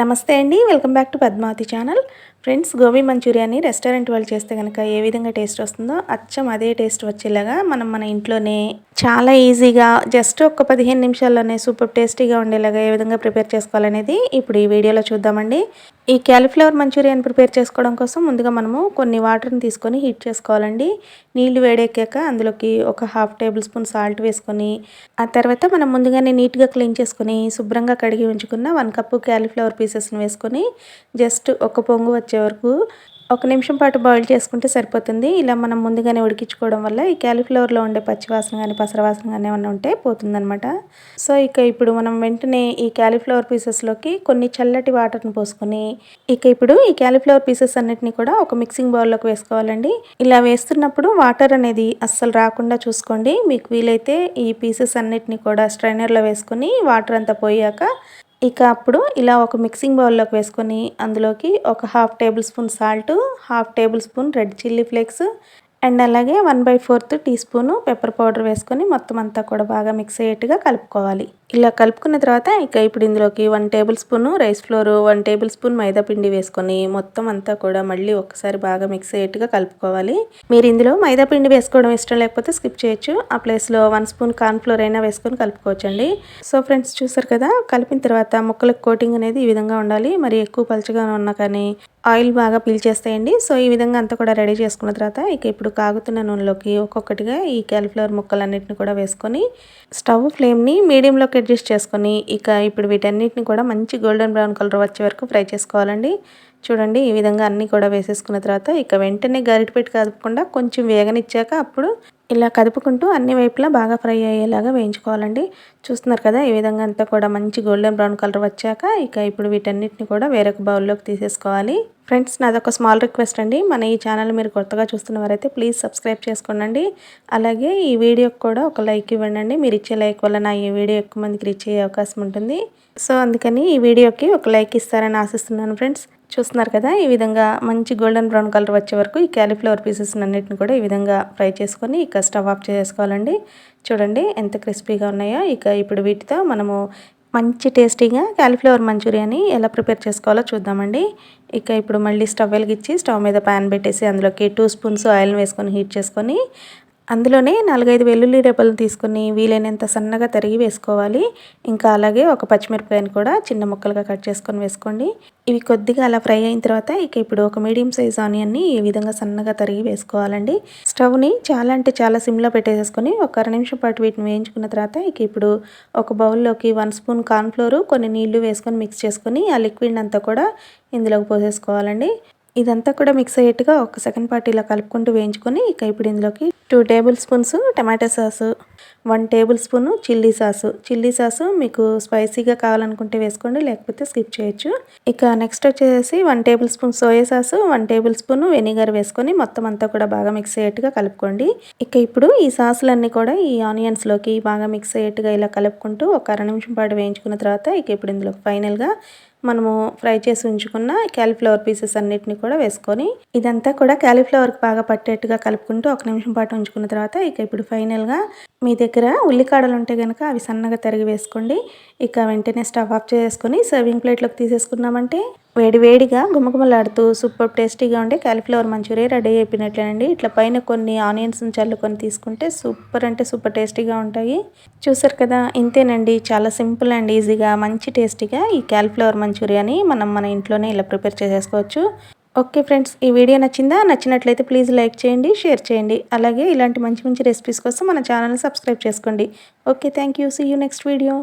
నమస్తే అండి. Welcome back to Padmavati channel. Friends gobi మంచూరియాని restaurant వాళ్ళు చేస్తే కనుక ఏ విధంగా టేస్ట్ వస్తుందో అచ్చం అదే టేస్ట్ వచ్చేలాగా మనం మన ఇంట్లోనే చాలా ఈజీగా జస్ట్ ఒక పదిహేను నిమిషాల్లోనే సూపర్ టేస్టీగా ఉండేలాగా ఏ విధంగా ప్రిపేర్ చేసుకోవాలనేది ఇప్పుడు ఈ వీడియోలో చూద్దామండి. ఈ క్యాలీఫ్లవర్ మంచూరియాని ప్రిపేర్ చేసుకోవడం కోసం ముందుగా మనము కొన్ని వాటర్ని తీసుకొని హీట్ చేసుకోవాలండి. నీళ్ళు వేడెక్కాక అందులోకి ఒక హాఫ్ టేబుల్ స్పూన్ సాల్ట్ వేసుకొని ఆ తర్వాత మనం ముందుగానే నీట్గా క్లీన్ చేసుకొని శుభ్రంగా కడిగి ఉంచుకున్న వన్ కప్పు క్యాలీఫ్లవర్ పీసెస్ని వేసుకొని జస్ట్ ఒక పొంగు వచ్చే వరకు ఒక నిమిషం పాటు బాయిల్ చేసుకుంటే సరిపోతుంది. ఇలా మనం ముందుగానే ఉడికించుకోవడం వల్ల ఈ క్యాలీఫ్లవర్లో ఉండే పచ్చివాసన కానీ పసరవాసన కానీ ఏమైనా ఉంటే పోతుందనమాట సో ఇక ఇప్పుడు మనం వెంటనే ఈ క్యాలీఫ్లవర్ పీసెస్లోకి కొన్ని చల్లటి వాటర్ని పోసుకొని ఇక ఇప్పుడు ఈ క్యాలీఫ్లవర్ పీసెస్ అన్నిటిని కూడా ఒక మిక్సింగ్ బౌల్లోకి వేసుకోవాలండి. ఇలా వేస్తున్నప్పుడు వాటర్ అనేది అస్సలు రాకుండా చూసుకోండి. మీకు వీలైతే ఈ పీసెస్ అన్నిటిని కూడా స్ట్రైనర్లో వేసుకొని వాటర్ అంతా పోయాక ఇక అప్పుడు ఇలా ఒక మిక్సింగ్ బౌల్లోకి వేసుకొని అందులోకి ఒక half tablespoon salt half tablespoon red chilli flakes and అలాగే one by fourth teaspoon pepper powder వేసుకొని మొత్తం అంతా కూడా బాగా మిక్స్ అయ్యేట్టుగా కలుపుకోవాలి. ఇలా కలుపుకున్న తర్వాత ఇక ఇప్పుడు ఇందులోకి one tablespoon rice flour one tablespoon maida పిండి వేసుకొని మొత్తం అంతా కూడా మళ్ళీ ఒకసారి బాగా మిక్స్ అయ్యేట్టుగా కలుపుకోవాలి. మీరు ఇందులో మైదా పిండి వేసుకోవడం ఇష్టం లేకపోతే స్కిప్ చేయొచ్చు. ఆ ప్లేస్లో వన్ స్పూన్ కార్న్ఫ్లోర్ అయినా వేసుకొని కలుపుకోవచ్చండి. సో ఫ్రెండ్స్ చూసారు కదా కలిపిన తర్వాత ముక్కలకు కోటింగ్ అనేది ఈ విధంగా ఉండాలి. మరి ఎక్కువ పలచగా ఉన్నా కానీ ఆయిల్ బాగా పీల్చేస్తాయండి సో ఈ విధంగా అంతా కూడా రెడీ చేసుకున్న తర్వాత ఇక ఇప్పుడు కాగుతున్న నూనెలోకి ఒక్కొక్కటిగా ఈ క్యాలిఫ్లవర్ ముక్కలన్నిటిని కూడా వేసుకొని స్టవ్ ఫ్లేమ్ని మీడియంలోకి అడ్జస్ట్ చేసుకొని ఇక ఇప్పుడు వీటన్నిటిని కూడా మంచి గోల్డెన్ బ్రౌన్ కలర్ వచ్చే వరకు ఫ్రై చేసుకోవాలండి. చూడండి ఈ విధంగా అన్నీ కూడా వేసేసుకున్న తర్వాత ఇక వెంటనే గరిట పెట్టి కదపకుండా కొంచెం వేగనిచ్చాక అప్పుడు ఇలా కదుపుకుంటూ అన్ని వైపులా బాగా ఫ్రై అయ్యేలాగా వేయించుకోవాలండి. చూస్తున్నారు కదా ఈ విధంగా అంతా కూడా మంచి గోల్డెన్ బ్రౌన్ కలర్ వచ్చాక ఇక ఇప్పుడు వీటన్నిటిని కూడా వేరొక బౌల్లోకి తీసేసుకోవాలి. ఫ్రెండ్స్ నాదొక స్మాల్ రిక్వెస్ట్ అండి. మన ఈ ఛానల్ మీరు కొత్తగా చూస్తున్నవారైతే ప్లీజ్ సబ్స్క్రైబ్ చేసుకోండి అలాగే ఈ వీడియోకి కూడా ఒక లైక్ ఇవ్వండి మీరు ఇచ్చే లైక్ వల్ల నా ఈ వీడియో ఎక్కువ మందికి రీచ్ అయ్యే అవకాశం ఉంటుంది. సో అందుకని ఈ వీడియోకి ఒక లైక్ ఇస్తారని ఆశిస్తున్నాను ఫ్రెండ్స్ చూస్తున్నారు కదా ఈ విధంగా మంచి గోల్డెన్ బ్రౌన్ కలర్ వచ్చే వరకు ఈ క్యాలీఫ్లవర్ పీసెస్ అన్నిటిని కూడా ఈ విధంగా ఫ్రై చేసుకొని ఇక స్టవ్ ఆఫ్ చేసుకోవాలండి. చూడండి ఎంత క్రిస్పీగా ఉన్నాయో. ఇక ఇప్పుడు వీటితో మనము మంచి టేస్టీగా క్యాలీఫ్లవర్ మంచూరియాని ఎలా ప్రిపేర్ చేసుకోవాలో చూద్దామండి. ఇక ఇప్పుడు మళ్ళీ స్టవ్ వెలిగించి స్టవ్ మీద ప్యాన్ పెట్టేసి అందులోకి టూ స్పూన్స్ ఆయిల్ వేసుకొని హీట్ చేసుకొని అందులోనే నాలుగైదు వెల్లుల్లి రేపలను తీసుకొని వీలైనంత సన్నగా తరిగి వేసుకోవాలి. ఇంకా అలాగే ఒక పచ్చిమిరపకాయని కూడా చిన్న ముక్కలుగా కట్ చేసుకొని వేసుకోండి. ఇవి కొద్దిగా అలా ఫ్రై అయిన తర్వాత ఇక ఇప్పుడు ఒక మీడియం సైజ్ ఆనియన్ని ఈ విధంగా సన్నగా తరిగి వేసుకోవాలండి. స్టవ్ని చాలా అంటే చాలా సిమ్లో పెట్టేసేసుకొని ఒక అర నిమిషం పాటు వీటిని వేయించుకున్న తర్వాత ఇక ఇప్పుడు ఒక బౌల్లోకి వన్ స్పూన్ కార్న్ఫ్లోరు కొన్ని నీళ్ళు వేసుకొని మిక్స్ చేసుకొని ఆ లిక్విడ్ అంతా కూడా ఇందులోకి పోసేసుకోవాలండి. ఇదంతా కూడా మిక్స్ అయ్యేట్టుగా ఒక సెకండ్ పార్ట్ ఇలా కలుపుకుంటూ వేయించుకొని ఇక ఇప్పుడు ఇందులోకి two tablespoons tomato sauce one tablespoon chilli sauce chilli sauce మీకు స్పైసీగా కావాలనుకుంటే వేసుకోండి లేకపోతే స్కిప్ చేయొచ్చు. ఇక నెక్స్ట్ వచ్చేసి one tablespoon soya sauce one tablespoon vinegar వేసుకొని మొత్తం అంతా కూడా బాగా మిక్స్ అయ్యేట్టుగా కలుపుకోండి. ఇక ఇప్పుడు ఈ సాసులన్నీ కూడా ఈ ఆనియన్స్లోకి బాగా మిక్స్ అయ్యేట్టుగా ఇలా కలుపుకుంటూ ఒక అర నిమిషం పాటు వేయించుకున్న తర్వాత ఇక ఇప్పుడు ఇందులో ఫైనల్గా మనము ఫ్రై చేసి ఉంచుకున్న క్యాలీఫ్లవర్ పీసెస్ అన్నిటిని కూడా వేసుకొని ఇదంతా కూడా క్యాలీఫ్లవర్కి బాగా పట్టేట్టుగా కలుపుకుంటూ ఒక నిమిషం పాటు ఉంచుకున్న తర్వాత ఇక ఇప్పుడు ఫైనల్గా మీ దగ్గర ఉల్లికాడలు ఉంటే కనుక అవి సన్నగా తరిగి వేసుకోండి. ఇక వెంటనే స్టవ్ ఆఫ్ చేసుకొని సర్వింగ్ ప్లేట్లోకి తీసేసుకున్నామంటే వేడి వేడిగా గుమగుమలాడుతూ సూపర్ టేస్టీగా ఉండే క్యాలిఫ్లవర్ మంచూరియా రెడీ అయిపోయినట్లేనండి. ఇట్లా పైన కొన్ని ఆనియన్స్ చల్లుకొని తీసుకుంటే సూపర్ అంటే సూపర్ టేస్టీగా ఉంటాయి. చూసారు కదా ఇంతేనండి. చాలా సింపుల్ అండ్ ఈజీగా మంచి టేస్టీగా ఈ క్యాలిఫ్లవర్ మంచూరియాని మనం మన ఇంట్లోనే ఇలా ప్రిపేర్ చేసేసుకోవచ్చు. ఓకే ఫ్రెండ్స్ ఈ వీడియో నచ్చిందా? నచ్చినట్లయితే ప్లీజ్ లైక్ చేయండి షేర్ చేయండి. అలాగే ఇలాంటి మంచి మంచి రెసిపీస్ కోసం మన ఛానల్ని సబ్స్క్రైబ్ చేసుకోండి. Okay thank you. See you next video